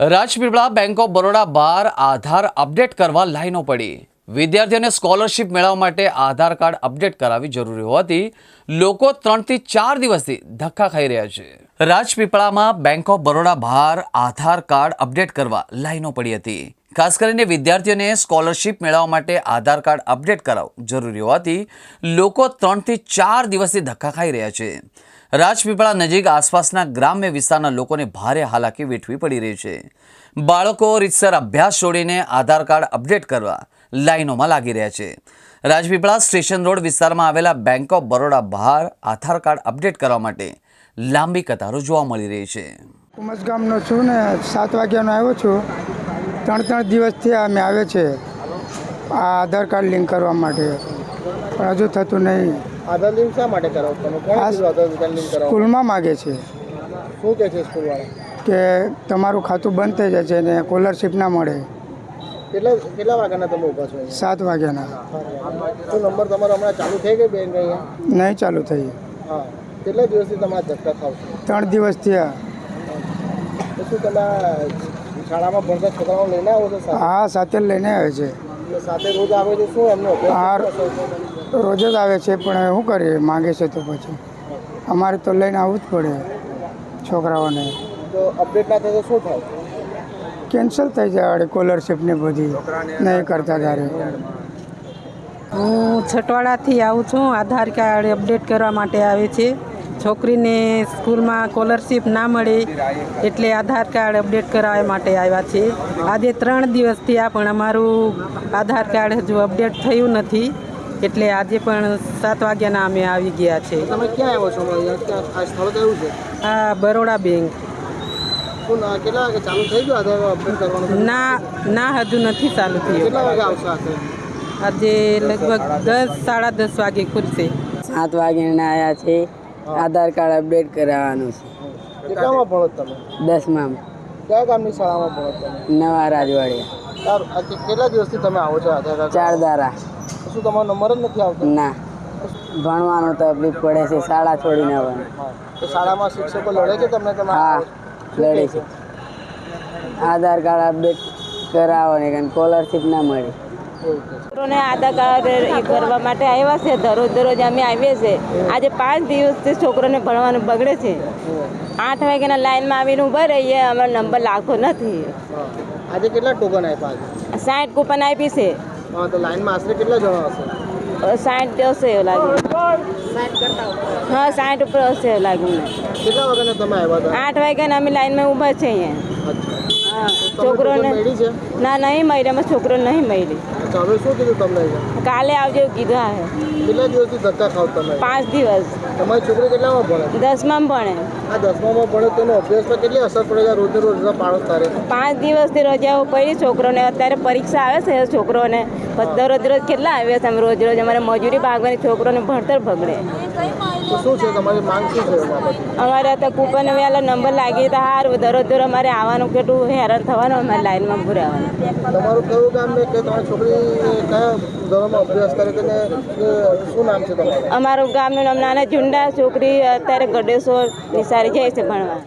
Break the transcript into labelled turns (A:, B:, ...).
A: Rajpipla bank of Baroda બહાર આધાર update કરવા લાઈનો પડી. વિદ્યાર્થીઓને સ્કોલરશિપ મેળવવા માટે આધાર કાર્ડ અપડેટ કરાવવી જરૂરી હોવાથી લોકો ત્રણથી ચાર દિવસથી ધક્કા ખાઈ રહ્યા છે. રાજપીપળામાં બેંક ઓફ બરોડા બહાર આધાર કાર્ડ અપડેટ કરવા લાઈનો પડી હતી. ખાસ કરીને વિદ્યાર્થીઓને સ્કોલરશિપ મેળવવા માટે આધાર કાર્ડ અપડેટ કરાવવું જરૂરી હોવાથી લોકો ત્રણથી ચાર દિવસથી ધક્કા ખાઈ રહ્યા છે. રાજપીપળા નજીક આસપાસના ગ્રામ્ય વિસ્તારના લોકોને ભારે હાલાકી વેઠવી પડી રહી છે. બાળકો રીતસર અભ્યાસ છોડીને આધાર કાર્ડ અપડેટ કરવા લાઈનોમાં લાગી રહ્યા છે. રાજપીપળા સ્ટેશન રોડ વિસ્તારમાં આવેલા બેંક ઓફ બરોડા બહાર આધાર કાર્ડ અપડેટ કરવા માટે લાંબી કતારો જોવા મળી રહી છે.
B: ઉમસ ગામનો છું ને, સાત વાગ્યાનો આવ્યો છું. ત્રણ ત્રણ દિવસથી અમે આવે છે આ આધાર કાર્ડ લિંક કરવા માટે. પણ હજુ થતું નહીં.
C: આધાર લિંક શા માટે કરાવો? તમે કોણ કીધું આધાર કાર્ડ લિંક કરાવો?
B: સ્કૂલમાં માગે છે.
C: શું કહે છે સ્કૂલવાળા?
B: કે તમારું ખાતું બંધ થઈ જાય છે ને સ્કોલરશિપ ના મળે.
C: કેટલા કેટલા વાગ્યાના તમે ઊભા છો
B: સાત વાગ્યાના.
C: શું નંબર તમારો હમણાં ચાલુ થઈ ગઈ બેન અહીંયા
B: નહીં ચાલુ થઈ.
C: હા. કેટલા દિવસથી તમારા ધક્કા ખાવ છો?
B: ત્રણ દિવસ થયા.
C: પછી શું તમે શાળામાં ભણતા છોકરાઓ લઈને આવો છો
B: હા સાથે લઈને આવે છે.
C: સાથે રોજ આવે છે શું એમનો
B: હા. રોજ જ આવે છે પણ શું કરીએ? માગે છે તો પછી. અમારે તો લઈને આવવું જ પડે છોકરાઓને.
C: તો અપડેટ ના થાય તો શું થાય?
B: કેન્સલ થઈ જાય વળી કોલરશીપને ને બધી. નહીં કરતા ત્યારે.
D: હું છટવાડાથી આવું છું. આધાર કાર્ડ અપડેટ કરવા માટે આવે છે. છોકરીને સ્કૂલમાં સ્કોલરશીપ ના મળે એટલે આધાર કાર્ડ અપડેટ કરાવવા માટે આવ્યા છે. આજે ત્રણ દિવસથી આ પણ અમારું આધાર કાર્ડ હજુ અપડેટ થયું નથી. એટલે આજે પણ સાત વાગ્યાના અમે આવી ગયા છે.
C: તમે ક્યાં આવો છો આ સ્થળ કયું છે?
D: આ બરોડા બેંક.
C: કેટલા વાગે ચાલુ થઈ ગયું આધાર અપડેટ કરવાનું?
D: ના ના હજુ નથી ચાલુ થયું.
C: કેટલા વાગે આવશે
D: આજે લગભગ દસ સાડા દસ વાગે ખુલશે.
E: સાત વાગ્યાના આવ્યા છે. આધાર કાર્ડ અપડેટ કરાવવાનું છે.
C: કેટલામાં ભણો છો તમે?
E: દસમાં
C: કયા ગામની શાળામાં ભણો છો તમે?
E: નવા રાજવાડિયા.
C: કેટલા દિવસથી તમે આવો છો આધાર કાર્ડ?
E: ચાર દારા.
C: શું તમારો નંબર જ નથી આવતો?
E: ના. ભણવાનું તકલીફ પડે છે શાળા છોડીને આવવાનું
C: હા તો શાળામાં શિક્ષકો લડે છે તમને તમે
E: હા
C: આવો છો? શું
E: લડે છે. આધાર કાર્ડ અપડેટ કરાવવાની કારણ સ્કોલરશિપ ના મળી.
F: છોકરોને આધાર કાર્ડ એ કરવા માટે આવ્યા છે દરરોજ દરરોજ અમે આવીએ છીએ. આજે પાંચ દિવસથી છોકરોને ભણવાનું બગડે છે. આઠ વાગ્યાના લાઈનમાં આવીને ઊભા રહીએ અમારો નંબર લાગતો નથી.
C: આજે કેટલા ટોકન આપ્યા
F: સાઠ કૂપન આપી છે.
C: હા તો લાઈનમાં આશરે કેટલા જણા હશે?
F: સાઠ હશે એવું લાગે. હા સાઠ ઉપર હશે એવું લાગે મને.
C: કેટલા વાગ્યાના તમે આવ્યા હતા?
F: આઠ વાગ્યાના અમે લાઈનમાં ઊભા છે અહીંયા. છોકરોને
C: ટોકન મળી છે?
F: ના નહીં મળી. અમે છોકરો નહીં મળી.
C: હવે શું કીધું તમને
F: કાલે આવજો કીધા હે
C: કેટલા દિવસથી ધક્કા ખાવ તમે?
F: પાંચ દિવસ.
C: તમારી છોકરી કેટલામાં ભણે?
F: દસમાં ભણે.
C: આ દસમામાં ભણે તેનો અભ્યાસ પર કેટલી અસર પડે છે? રોજે રોજ પાડો તારે?
F: પાંચ દિવસથી રજાઓ પડી છોકરોને. અત્યારે પરીક્ષા આવે છે છોકરોને. દરરોજ રોજ કેટલા આવ્યા છે અમે રોજ રોજ? અમારે મજૂરી ભાગવાની છોકરોને ભણતર
C: ભગડે. શું છે તમારી માંગ શું છે
F: અમારે તો કૂપન વેલા નંબર લાગી તો સારું દરરોજ દરરોજ અમારે આવવાનું કેટલું હેરાન થવાનું અમારે લાઈનમાં ભરાવાનું
C: તમારું કયું ગામ ને કે તમારી છોકરી કયા ધોરણમાં અભ્યાસ કરે છે ને શું નામ છે તમારું?
F: અમારું ગામનું નામ નાના ઝુંડા છોકરી અત્યારે ગડેશ્વર નિસારી જાય છે ભણવા.